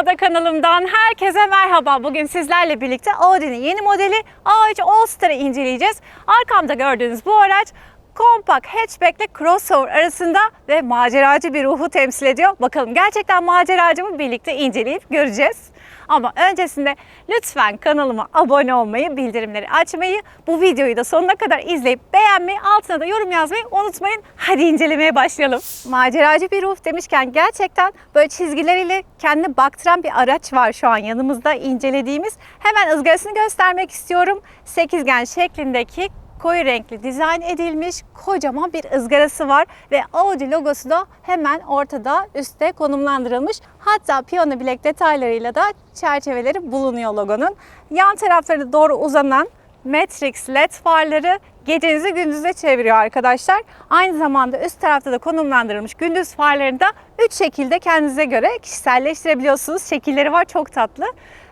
Otomoda kanalımdan herkese merhaba. Bugün sizlerle birlikte Audi'nin yeni modeli A3 All-Star'ı inceleyeceğiz. Arkamda gördüğünüz bu araç kompakt hatchback ile crossover arasında ve maceracı bir ruhu temsil ediyor. Bakalım gerçekten maceracı mı birlikte inceleyip göreceğiz. Ama öncesinde lütfen kanalıma abone olmayı, bildirimleri açmayı, bu videoyu da sonuna kadar izleyip beğenmeyi, altına da yorum yazmayı unutmayın. Hadi incelemeye başlayalım. Maceracı bir ruh demişken gerçekten böyle çizgileriyle kendini baktıran bir araç var şu an yanımızda incelediğimiz. Hemen ızgarasını göstermek istiyorum. Sekizgen şeklindeki koyu renkli dizayn edilmiş kocaman bir ızgarası var ve Audi logosu da hemen ortada üstte konumlandırılmış. Hatta piyano bilek detaylarıyla da çerçeveleri bulunuyor logonun. Yan taraflarına doğru uzanan Matrix LED farları gecenizi gündüze çeviriyor arkadaşlar. Aynı zamanda üst tarafta da konumlandırılmış gündüz farlarını da 3 şekilde kendinize göre kişiselleştirebiliyorsunuz. Şekilleri var çok tatlı.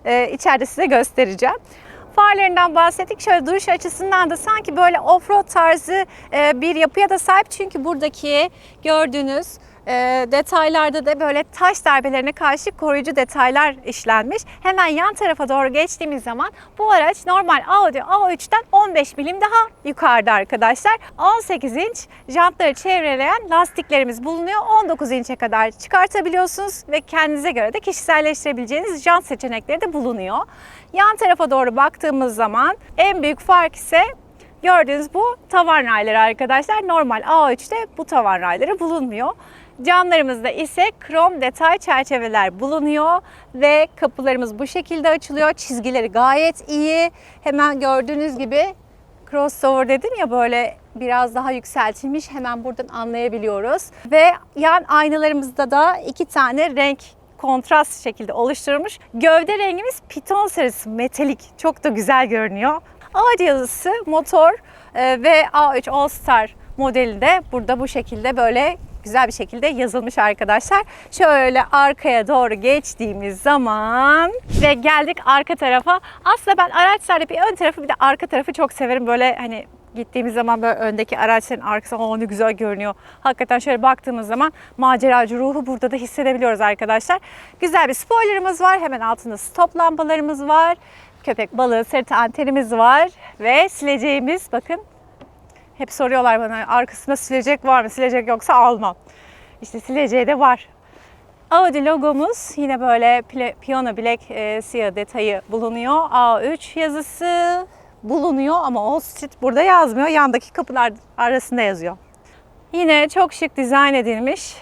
Ee, içeride size göstereceğim farlarından bahsettik. Şöyle duruş açısından da sanki böyle offroad tarzı e, bir yapıya da sahip. Çünkü buradaki gördüğünüz detaylarda da böyle taş darbelerine karşı koruyucu detaylar işlenmiş. Hemen yan tarafa doğru geçtiğimiz zaman bu araç normal Audi A3'ten 15 milim daha yukarıda arkadaşlar. 18 inç jantları çevreleyen lastiklerimiz bulunuyor. 19 inçe kadar çıkartabiliyorsunuz ve kendinize göre de kişiselleştirebileceğiniz jant seçenekleri de bulunuyor. Yan tarafa doğru baktığımız zaman en büyük fark ise gördüğünüz bu tavan rayları arkadaşlar. Normal A3'te bu tavan rayları bulunmuyor. Camlarımızda ise krom detay çerçeveler bulunuyor ve kapılarımız bu şekilde açılıyor. Çizgileri gayet iyi. Hemen gördüğünüz gibi crossover dedim ya böyle biraz daha yükseltilmiş hemen buradan anlayabiliyoruz. Ve yan aynalarımızda da iki tane renk kontrast şekilde oluşturulmuş. Gövde rengimiz piton sarısı metalik. Çok da güzel görünüyor. Audi yazısı motor e, ve A3 All Star modelinde burada bu şekilde böyle güzel bir şekilde yazılmış arkadaşlar. Şöyle arkaya doğru geçtiğimiz zaman ve geldik arka tarafa. Aslında ben araçlarda bir ön tarafı bir de arka tarafı çok severim. Böyle hani gittiğimiz zaman böyle öndeki araçların arkası o ne güzel görünüyor. Hakikaten şöyle baktığımız zaman maceracı ruhu burada da hissedebiliyoruz arkadaşlar. Güzel bir spoilerımız var. Hemen altında stop lambalarımız var. Köpek balığı sırtı antenimiz var. Ve sileceğimiz bakın hep soruyorlar bana arkasında silecek var mı? Silecek yoksa almam. İşte sileceği de var. Audi logomuz yine böyle piyano bilek e, siyah detayı bulunuyor. A3 yazısı bulunuyor ama All Street burada yazmıyor. Yandaki kapılar arasında yazıyor. Yine çok şık dizayn edilmiş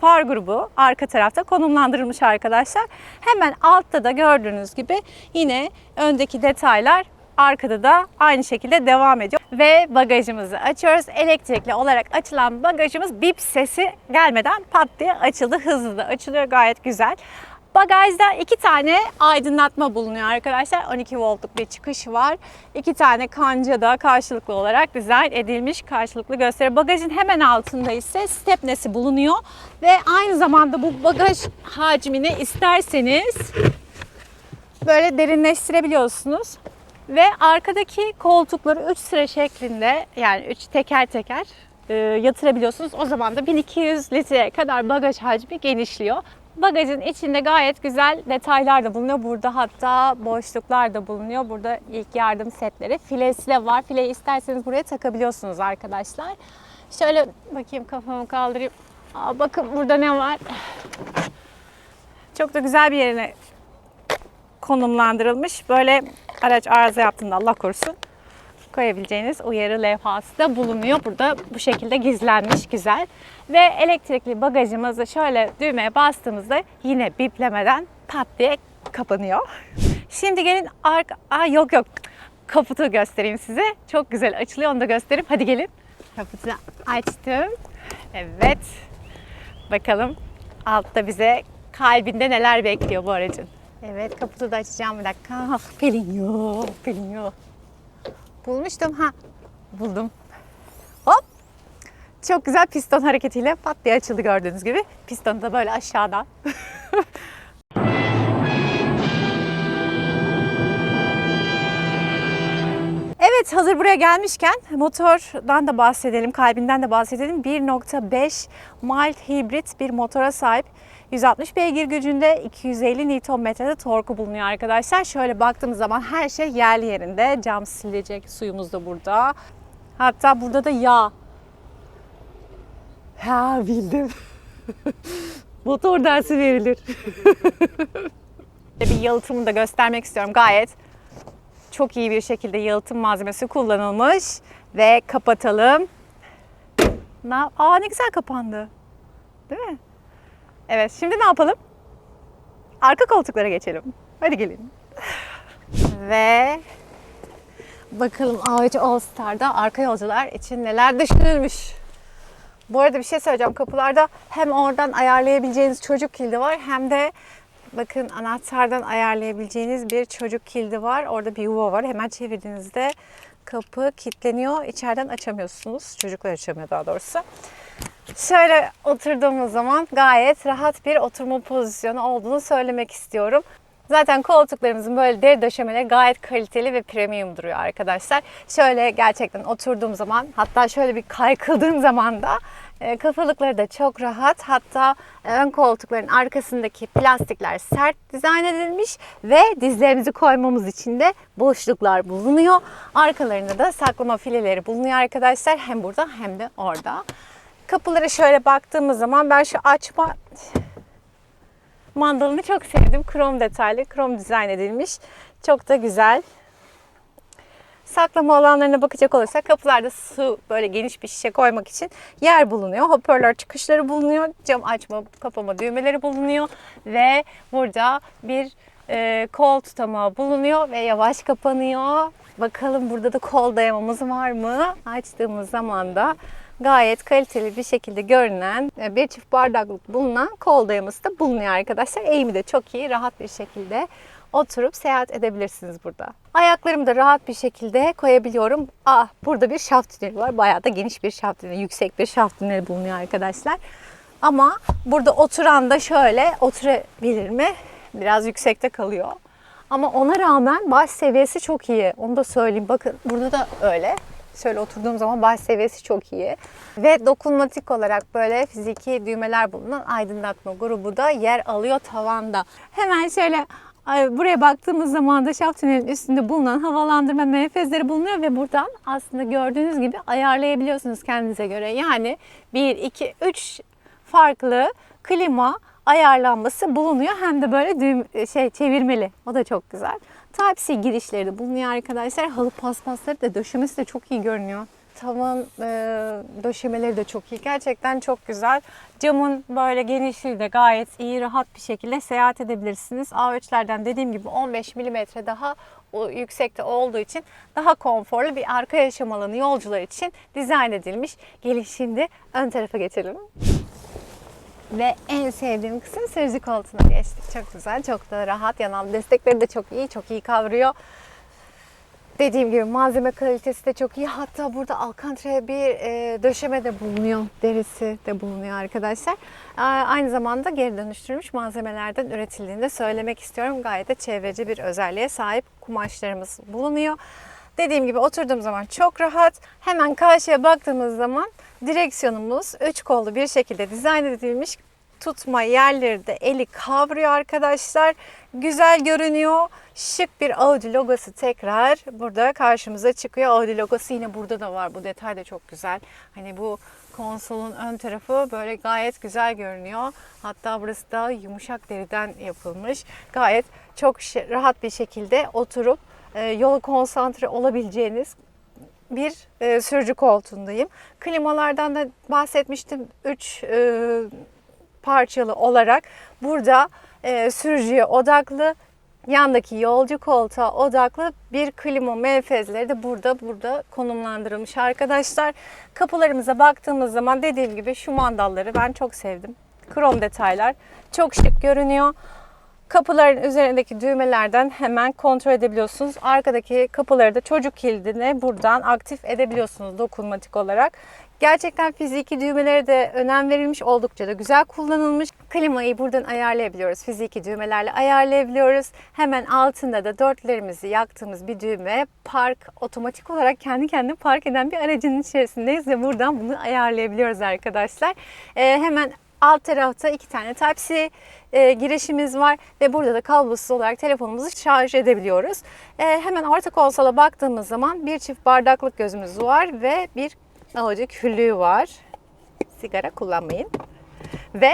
far grubu arka tarafta konumlandırılmış arkadaşlar. Hemen altta da gördüğünüz gibi yine öndeki detaylar arkada da aynı şekilde devam ediyor. Ve bagajımızı açıyoruz. Elektrikli olarak açılan bagajımız bip sesi gelmeden pat diye açıldı. Hızlı da açılıyor gayet güzel. Bagajda iki tane aydınlatma bulunuyor arkadaşlar. 12 voltluk bir çıkış var. İki tane kanca da karşılıklı olarak dizayn edilmiş karşılıklı gösteri. Bagajın hemen altında ise stepnesi bulunuyor. Ve aynı zamanda bu bagaj hacmini isterseniz böyle derinleştirebiliyorsunuz. Ve arkadaki koltukları 3 sıra şeklinde yani 3 teker teker e, yatırabiliyorsunuz. O zaman da 1200 litreye kadar bagaj hacmi genişliyor. Bagajın içinde gayet güzel detaylar da bulunuyor. Burada hatta boşluklar da bulunuyor. Burada ilk yardım setleri. Filesi de var. Fileyi isterseniz buraya takabiliyorsunuz arkadaşlar. Şöyle bakayım kafamı kaldırayım. Aa, bakın burada ne var. Çok da güzel bir yerine konumlandırılmış. Böyle araç arıza yaptığında Allah korusun koyabileceğiniz uyarı levhası da bulunuyor. Burada bu şekilde gizlenmiş güzel. Ve elektrikli bagajımızı şöyle düğmeye bastığımızda yine biplemeden pat diye kapanıyor. Şimdi gelin arka... Aa, yok yok kaputu göstereyim size. Çok güzel açılıyor onu da göstereyim. Hadi gelin. Kaputu açtım. Evet. Bakalım altta bize kalbinde neler bekliyor bu aracın. Evet kaputu da açacağım bir dakika. Ah, Pelin yok, Pelin yok. Bulmuştum. Ha buldum. Hop. Çok güzel piston hareketiyle pat diye açıldı gördüğünüz gibi. Piston da böyle aşağıdan. Evet hazır buraya gelmişken motordan da bahsedelim, kalbinden de bahsedelim. 1.5 mild hibrit bir motora sahip. 160 beygir gücünde 250 Nm'de torku bulunuyor arkadaşlar. Şöyle baktığımız zaman her şey yerli yerinde. Cam silecek suyumuz da burada. Hatta burada da yağ. Ha bildim. Motor dersi verilir. bir yalıtımını da göstermek istiyorum. Gayet çok iyi bir şekilde yalıtım malzemesi kullanılmış ve kapatalım. Aa ne güzel kapandı. Değil mi? Evet şimdi ne yapalım? Arka koltuklara geçelim. Hadi gelin. ve bakalım A3 All Star'da arka yolcular için neler düşünülmüş. Bu arada bir şey söyleyeceğim. Kapılarda hem oradan ayarlayabileceğiniz çocuk kilidi var hem de bakın anahtardan ayarlayabileceğiniz bir çocuk kilidi var. Orada bir yuva var. Hemen çevirdiğinizde kapı kilitleniyor. İçeriden açamıyorsunuz. Çocuklar açamıyor daha doğrusu. Şöyle oturduğumuz zaman gayet rahat bir oturma pozisyonu olduğunu söylemek istiyorum. Zaten koltuklarımızın böyle deri döşemeleri gayet kaliteli ve premium duruyor arkadaşlar. Şöyle gerçekten oturduğum zaman hatta şöyle bir kaykıldığım zaman da e, kafalıkları da çok rahat. Hatta e, ön koltukların arkasındaki plastikler sert dizayn edilmiş ve dizlerimizi koymamız için de boşluklar bulunuyor. Arkalarında da saklama fileleri bulunuyor arkadaşlar. Hem burada hem de orada. Kapılara şöyle baktığımız zaman ben şu açma mandalını çok sevdim. Krom detaylı, krom dizayn edilmiş. Çok da güzel. Saklama alanlarına bakacak olursak kapılarda su böyle geniş bir şişe koymak için yer bulunuyor. Hoparlör çıkışları bulunuyor. Cam açma, kapama düğmeleri bulunuyor. Ve burada bir e, kol tutamağı bulunuyor ve yavaş kapanıyor. Bakalım burada da kol dayamamız var mı? Açtığımız zaman da gayet kaliteli bir şekilde görünen e, bir çift bardaklık bulunan kol da bulunuyor arkadaşlar. Eğimi de çok iyi, rahat bir şekilde oturup seyahat edebilirsiniz burada. Ayaklarımı da rahat bir şekilde koyabiliyorum. Ah burada bir şaft tüneli var. Bayağı da geniş bir şaft tüneli, yüksek bir şaft tüneli bulunuyor arkadaşlar. Ama burada oturan da şöyle oturabilir mi? Biraz yüksekte kalıyor. Ama ona rağmen baş seviyesi çok iyi. Onu da söyleyeyim. Bakın burada da öyle. Şöyle oturduğum zaman baş seviyesi çok iyi. Ve dokunmatik olarak böyle fiziki düğmeler bulunan aydınlatma grubu da yer alıyor tavanda. Hemen şöyle ay, buraya baktığımız zaman da şaft tünelin üstünde bulunan havalandırma menfezleri bulunuyor ve buradan aslında gördüğünüz gibi ayarlayabiliyorsunuz kendinize göre. Yani 1, 2, 3 farklı klima ayarlanması bulunuyor. Hem de böyle düğüm, şey çevirmeli. O da çok güzel. Type-C girişleri de bulunuyor arkadaşlar. Halı paspasları da döşemesi de çok iyi görünüyor. Tavan e, döşemeleri de çok iyi. Gerçekten çok güzel. Camın böyle genişliği de gayet iyi, rahat bir şekilde seyahat edebilirsiniz. A3'lerden dediğim gibi 15 mm daha yüksekte olduğu için daha konforlu bir arka yaşam alanı yolcular için dizayn edilmiş. Gelin şimdi ön tarafa geçelim. Ve en sevdiğim kısım sürücü koltuğuna geçtik. Çok güzel, çok da rahat. Yanal destekleri de çok iyi, çok iyi kavruyor. Dediğim gibi malzeme kalitesi de çok iyi. Hatta burada Alcantara bir e, döşeme de bulunuyor. Derisi de bulunuyor arkadaşlar. E, aynı zamanda geri dönüştürülmüş malzemelerden üretildiğini de söylemek istiyorum. Gayet de çevreci bir özelliğe sahip kumaşlarımız bulunuyor. Dediğim gibi oturduğum zaman çok rahat. Hemen karşıya baktığımız zaman direksiyonumuz üç kollu bir şekilde dizayn edilmiş. Tutma yerleri de eli kavruyor arkadaşlar. Güzel görünüyor. Şık bir Audi logosu tekrar burada karşımıza çıkıyor. Audi logosu yine burada da var. Bu detay da çok güzel. Hani bu konsolun ön tarafı böyle gayet güzel görünüyor. Hatta burası da yumuşak deriden yapılmış. Gayet çok rahat bir şekilde oturup e, yola konsantre olabileceğiniz bir e, sürücü koltuğundayım. Klimalardan da bahsetmiştim. 3 e, parçalı olarak burada e, sürücüye odaklı yandaki yolcu koltuğa odaklı bir klima menfezleri de burada burada konumlandırılmış arkadaşlar. Kapılarımıza baktığımız zaman dediğim gibi şu mandalları ben çok sevdim. Krom detaylar çok şık görünüyor. Kapıların üzerindeki düğmelerden hemen kontrol edebiliyorsunuz. Arkadaki kapıları da çocuk kilidine buradan aktif edebiliyorsunuz dokunmatik olarak. Gerçekten fiziki düğmelere de önem verilmiş, oldukça da güzel kullanılmış. Klimayı buradan ayarlayabiliyoruz. Fiziki düğmelerle ayarlayabiliyoruz. Hemen altında da dörtlerimizi yaktığımız bir düğme. Park otomatik olarak kendi kendine park eden bir aracın içerisindeyiz ve buradan bunu ayarlayabiliyoruz arkadaşlar. Ee, hemen Alt tarafta iki tane Type-C e, girişimiz var ve burada da kablosuz olarak telefonumuzu şarj edebiliyoruz. E, hemen orta konsola baktığımız zaman bir çift bardaklık gözümüz var ve bir avucu küllüğü var. Sigara kullanmayın. Ve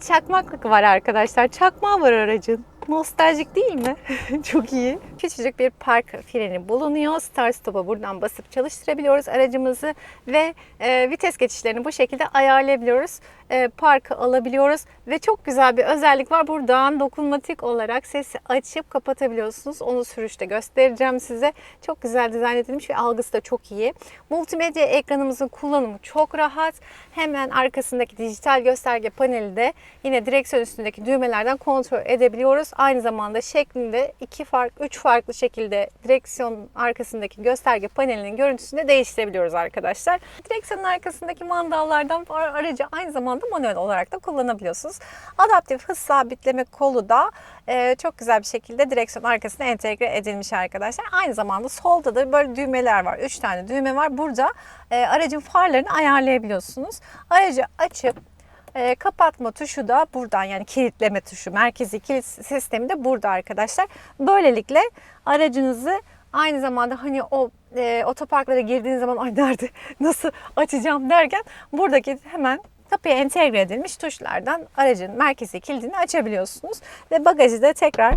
çakmaklık var arkadaşlar. Çakmağı var aracın. Nostaljik değil mi? Çok iyi. Küçücük bir park freni bulunuyor. Start stop'a buradan basıp çalıştırabiliyoruz aracımızı ve e, vites geçişlerini bu şekilde ayarlayabiliyoruz. E, parkı alabiliyoruz ve çok güzel bir özellik var. Buradan dokunmatik olarak sesi açıp kapatabiliyorsunuz. Onu sürüşte göstereceğim size. Çok güzel dizayn edilmiş ve algısı da çok iyi. Multimedya ekranımızın kullanımı çok rahat. Hemen arkasındaki dijital gösterge paneli de yine direksiyon üstündeki düğmelerden kontrol edebiliyoruz. Aynı zamanda şeklinde iki fark, üç farklı şekilde direksiyon arkasındaki gösterge panelinin görüntüsünü de değiştirebiliyoruz arkadaşlar. Direksiyonun arkasındaki mandallardan aracı aynı zamanda manuel olarak da kullanabiliyorsunuz. Adaptif hız sabitleme kolu da e, çok güzel bir şekilde direksiyon arkasına entegre edilmiş arkadaşlar. Aynı zamanda solda da böyle düğmeler var. Üç tane düğme var. Burada e, aracın farlarını ayarlayabiliyorsunuz. Aracı açıp e, kapatma tuşu da buradan yani kilitleme tuşu, merkezi kilit sistemi de burada arkadaşlar. Böylelikle aracınızı aynı zamanda hani o e, otoparklara girdiğiniz zaman ay nerede nasıl açacağım derken buradaki hemen kapıya entegre edilmiş tuşlardan aracın merkezi kilidini açabiliyorsunuz. Ve bagajı da tekrar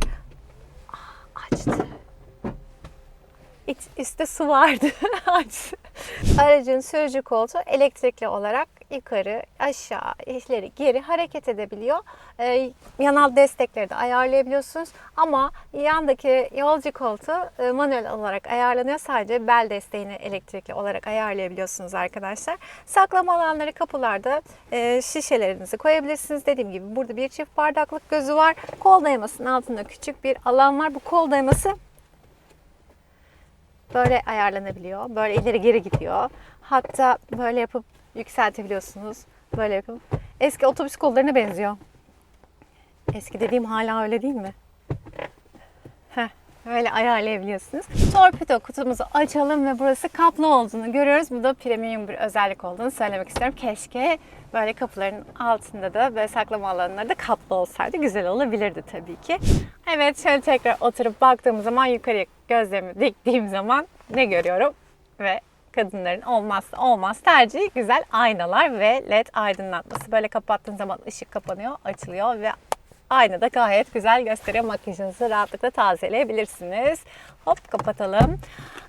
açtı. İç, üstte su vardı. Aracın sürücü koltuğu elektrikli olarak yukarı, aşağı, ileri, geri hareket edebiliyor. Ee, yanal destekleri de ayarlayabiliyorsunuz. Ama yandaki yolcu koltuğu e, manuel olarak ayarlanıyor. Sadece bel desteğini elektrikli olarak ayarlayabiliyorsunuz arkadaşlar. Saklama alanları kapılarda e, şişelerinizi koyabilirsiniz. Dediğim gibi burada bir çift bardaklık gözü var. Kol dayamasının altında küçük bir alan var. Bu kol dayaması böyle ayarlanabiliyor. Böyle ileri geri gidiyor. Hatta böyle yapıp yükseltebiliyorsunuz. Böyle yapıp. Eski otobüs kollarına benziyor. Eski dediğim hala öyle değil mi? Heh, böyle ayarlayabiliyorsunuz. Torpido kutumuzu açalım ve burası kaplı olduğunu görüyoruz. Bu da premium bir özellik olduğunu söylemek istiyorum. Keşke böyle kapıların altında da böyle saklama alanları da kaplı olsaydı güzel olabilirdi tabii ki. Evet şöyle tekrar oturup baktığım zaman yukarıya gözlerimi diktiğim zaman ne görüyorum? Ve kadınların olmazsa olmaz tercihi güzel aynalar ve led aydınlatması. Böyle kapattığın zaman ışık kapanıyor, açılıyor ve aynada gayet güzel gösteriyor. Makyajınızı rahatlıkla tazeleyebilirsiniz. Hop kapatalım.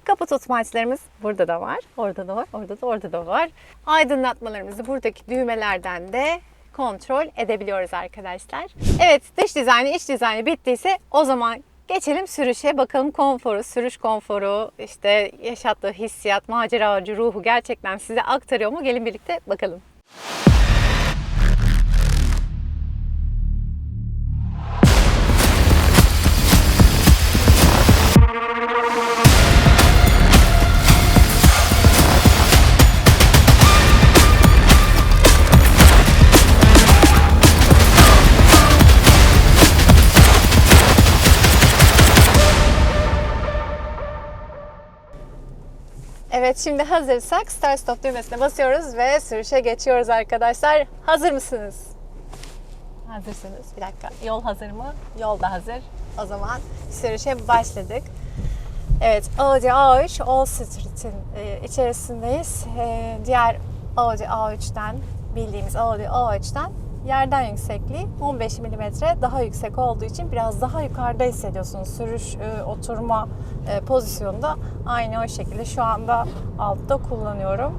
Kapı tutmaçlarımız burada da var. Orada da var. Orada da orada da var. Aydınlatmalarımızı buradaki düğmelerden de kontrol edebiliyoruz arkadaşlar. Evet dış dizaynı iç dizaynı bittiyse o zaman Geçelim sürüşe bakalım konforu, sürüş konforu, işte yaşattığı hissiyat, maceracı ruhu gerçekten size aktarıyor mu? Gelin birlikte bakalım. Evet şimdi hazırsak Start Stop düğmesine basıyoruz ve sürüşe geçiyoruz arkadaşlar. Hazır mısınız? Hazırsınız. Bir dakika. Yol hazır mı? Yol da hazır. O zaman sürüşe başladık. Evet, Audi A3 All Street'in e, içerisindeyiz. E, diğer Audi A3'ten bildiğimiz Audi A3'ten yerden yüksekliği 15 mm daha yüksek olduğu için biraz daha yukarıda hissediyorsunuz. Sürüş, e, oturma e, pozisyonda aynı o şekilde şu anda altta kullanıyorum.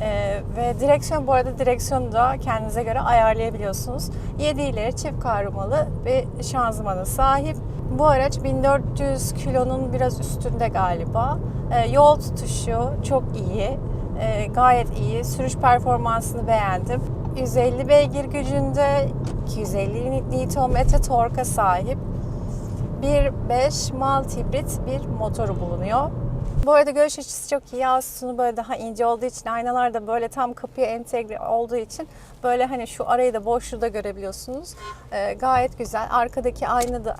E, ve direksiyon bu arada direksiyonu da kendinize göre ayarlayabiliyorsunuz. 7 ileri çift kavrumalı bir şanzımanı sahip. Bu araç 1400 kilonun biraz üstünde galiba. Yol tutuşu çok iyi. Gayet iyi. Sürüş performansını beğendim. 150 beygir gücünde 250 Nm torka sahip 1.5 malt hibrit bir motoru bulunuyor. Bu arada görüş açısı çok iyi. Aslında böyle daha ince olduğu için aynalar da böyle tam kapıya entegre olduğu için böyle hani şu arayı da boşluğu da görebiliyorsunuz. Ee, gayet güzel. Arkadaki ayna da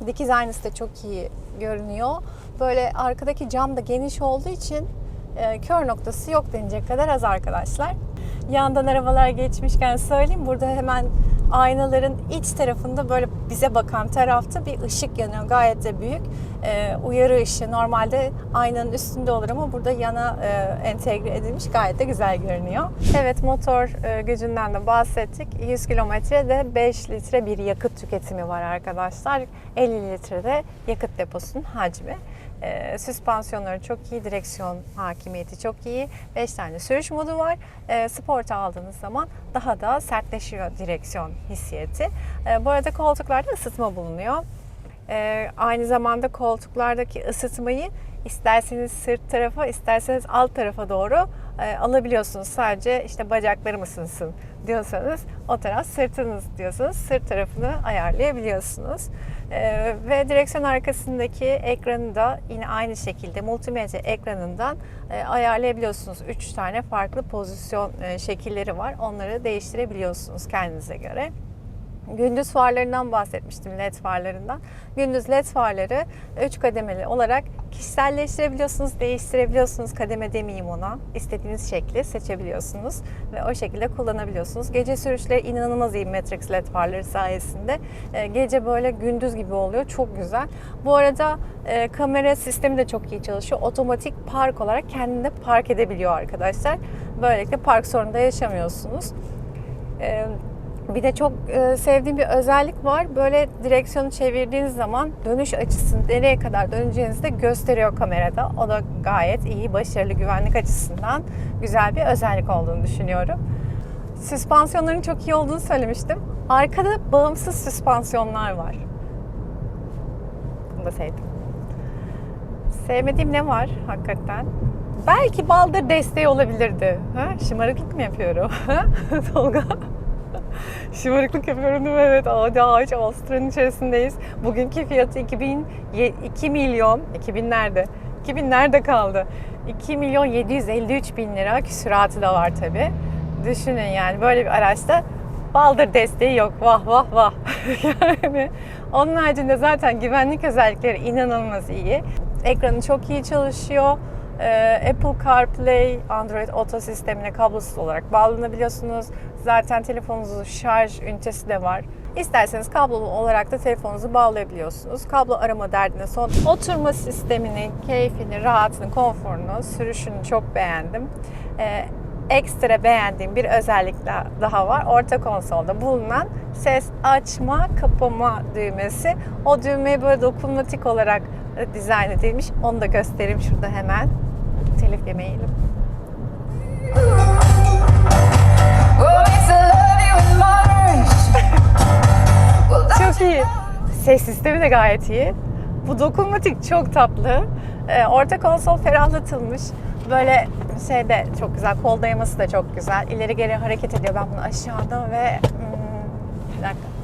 e, dikiz aynası da çok iyi görünüyor. Böyle arkadaki cam da geniş olduğu için e, kör noktası yok denecek kadar az arkadaşlar. Yandan arabalar geçmişken söyleyeyim. Burada hemen aynaların iç tarafında böyle bize bakan tarafta bir ışık yanıyor. Gayet de büyük. Ee, uyarı ışığı normalde aynanın üstünde olur ama burada yana e, entegre edilmiş. Gayet de güzel görünüyor. Evet motor e, gücünden de bahsettik. 100 kilometrede 5 litre bir yakıt tüketimi var arkadaşlar. 50 litrede yakıt deposunun hacmi. E, süspansiyonları çok iyi, direksiyon hakimiyeti çok iyi. 5 tane sürüş modu var. E, Sport'a aldığınız zaman daha da sertleşiyor direksiyon hissiyeti. E, bu arada koltuklarda ısıtma bulunuyor. E, aynı zamanda koltuklardaki ısıtmayı isterseniz sırt tarafa, isterseniz alt tarafa doğru e, alabiliyorsunuz. Sadece işte bacaklarım ısınsın diyorsanız o taraf sırtınız diyorsanız sırt tarafını ayarlayabiliyorsunuz. E, ve direksiyon arkasındaki ekranı da yine aynı şekilde multimedya ekranından e, ayarlayabiliyorsunuz. 3 tane farklı pozisyon şekilleri var. Onları değiştirebiliyorsunuz kendinize göre. Gündüz farlarından bahsetmiştim led farlarından. Gündüz led farları 3 kademeli olarak kişiselleştirebiliyorsunuz, değiştirebiliyorsunuz. Kademe demeyeyim ona. İstediğiniz şekli seçebiliyorsunuz ve o şekilde kullanabiliyorsunuz. Gece sürüşleri inanılmaz iyi Matrix led farları sayesinde. E, Gece böyle gündüz gibi oluyor. Çok güzel. Bu arada e, kamera sistemi de çok iyi çalışıyor. Otomatik park olarak kendini park edebiliyor arkadaşlar. Böylelikle park sorunu da yaşamıyorsunuz. Bir de çok e, sevdiğim bir özellik var. Böyle direksiyonu çevirdiğiniz zaman dönüş açısını nereye kadar döneceğinizi de gösteriyor kamerada. O da gayet iyi, başarılı güvenlik açısından güzel bir özellik olduğunu düşünüyorum. Süspansiyonların çok iyi olduğunu söylemiştim. Arkada bağımsız süspansiyonlar var. Bunu da sevdim. Sevmediğim ne var hakikaten? Belki baldır desteği olabilirdi. Ha? Şımarıklık mı yapıyorum? Tolga? Şımarıklık yapıyorum değil mi? Evet Audi A3 Avusturya'nın içerisindeyiz. Bugünkü fiyatı 2000, 2 milyon, 2000 nerede? 2000 nerede kaldı? 2 milyon 753 bin lira küsuratı da var tabi. Düşünün yani böyle bir araçta baldır desteği yok. Vah vah vah. yani onun haricinde zaten güvenlik özellikleri inanılmaz iyi. Ekranı çok iyi çalışıyor. Ee, Apple CarPlay, Android Auto sistemine kablosuz olarak bağlanabiliyorsunuz. Zaten telefonunuzun şarj ünitesi de var. İsterseniz kablolu olarak da telefonunuzu bağlayabiliyorsunuz. Kablo arama derdine son. Oturma sistemini, keyfini, rahatını, konforunu, sürüşünü çok beğendim. Ee, ekstra beğendiğim bir özellik daha var. Orta konsolda bulunan ses açma, kapama düğmesi. O düğmeye böyle dokunmatik olarak dizayn edilmiş. Onu da göstereyim şurada hemen. Telif yemeyelim. Çok iyi. Ses sistemi de gayet iyi. Bu dokunmatik çok tatlı. Ee, orta konsol ferahlatılmış. Böyle şeyde çok güzel. Kol dayaması da çok güzel. İleri geri hareket ediyor. Ben bunu aşağıda ve hmm, bir dakika.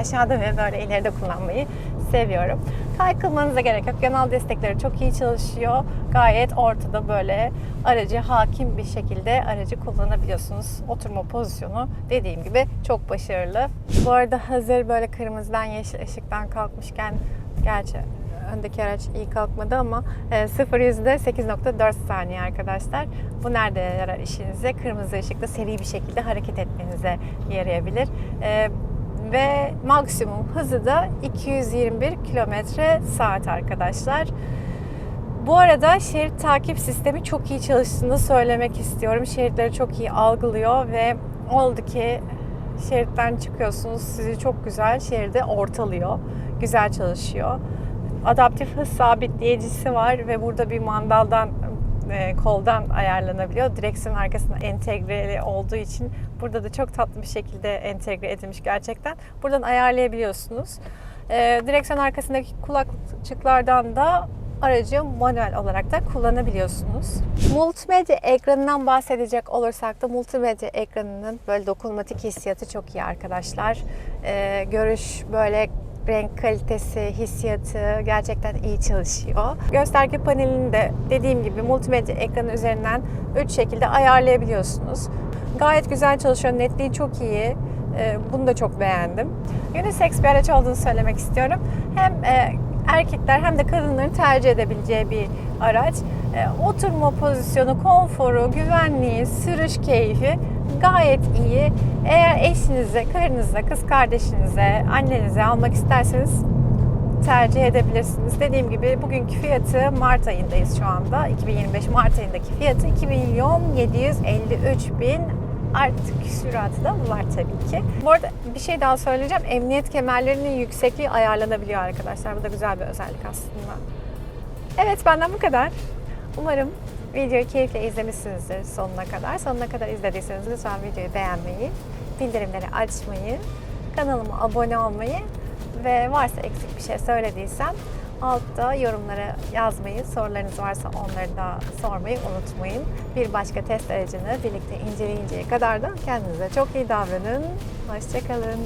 Aşağıda ve böyle ileride kullanmayı seviyorum. Kaykılmanıza gerek yok. Yanal destekleri çok iyi çalışıyor. Gayet ortada böyle aracı hakim bir şekilde aracı kullanabiliyorsunuz. Oturma pozisyonu dediğim gibi çok başarılı. Bu arada hazır böyle kırmızıdan yeşil ışıktan kalkmışken gerçi öndeki araç iyi kalkmadı ama 0 yüzde 8.4 saniye arkadaşlar. Bu nerede yarar işinize? Kırmızı ışıkta seri bir şekilde hareket etmenize yarayabilir. Ve maksimum hızı da 221 kilometre saat arkadaşlar. Bu arada şerit takip sistemi çok iyi çalıştığını söylemek istiyorum. Şeritleri çok iyi algılıyor ve oldu ki şeritten çıkıyorsunuz sizi çok güzel şeride ortalıyor. Güzel çalışıyor. Adaptif hız sabitleyicisi var ve burada bir mandaldan e, koldan ayarlanabiliyor. Direksiyon arkasında entegreli olduğu için burada da çok tatlı bir şekilde entegre edilmiş gerçekten. Buradan ayarlayabiliyorsunuz. E, direksiyon arkasındaki kulakçıklardan da aracı manuel olarak da kullanabiliyorsunuz. Multimedya ekranından bahsedecek olursak da multimedya ekranının böyle dokunmatik hissiyatı çok iyi arkadaşlar. Ee, görüş böyle renk kalitesi, hissiyatı gerçekten iyi çalışıyor. Gösterge panelini de dediğim gibi multimedya ekranı üzerinden 3 şekilde ayarlayabiliyorsunuz. Gayet güzel çalışıyor, netliği çok iyi. Bunu da çok beğendim. Unisex bir araç olduğunu söylemek istiyorum. Hem erkekler hem de kadınların tercih edebileceği bir araç. E, oturma pozisyonu, konforu, güvenliği, sürüş keyfi gayet iyi. Eğer eşinize, karınıza, kız kardeşinize, annenize almak isterseniz tercih edebilirsiniz. Dediğim gibi bugünkü fiyatı Mart ayındayız şu anda. 2025 Mart ayındaki fiyatı 2 milyon 753 bin artık küsuratı da var tabii ki. Bu arada bir şey daha söyleyeceğim. Emniyet kemerlerinin yüksekliği ayarlanabiliyor arkadaşlar. Bu da güzel bir özellik aslında. Evet benden bu kadar. Umarım videoyu keyifle izlemişsinizdir sonuna kadar. Sonuna kadar izlediyseniz lütfen videoyu beğenmeyi, bildirimleri açmayı, kanalıma abone olmayı ve varsa eksik bir şey söylediysem altta yorumlara yazmayı, sorularınız varsa onları da sormayı unutmayın. Bir başka test aracını birlikte inceleyinceye kadar da kendinize çok iyi davranın. Hoşçakalın.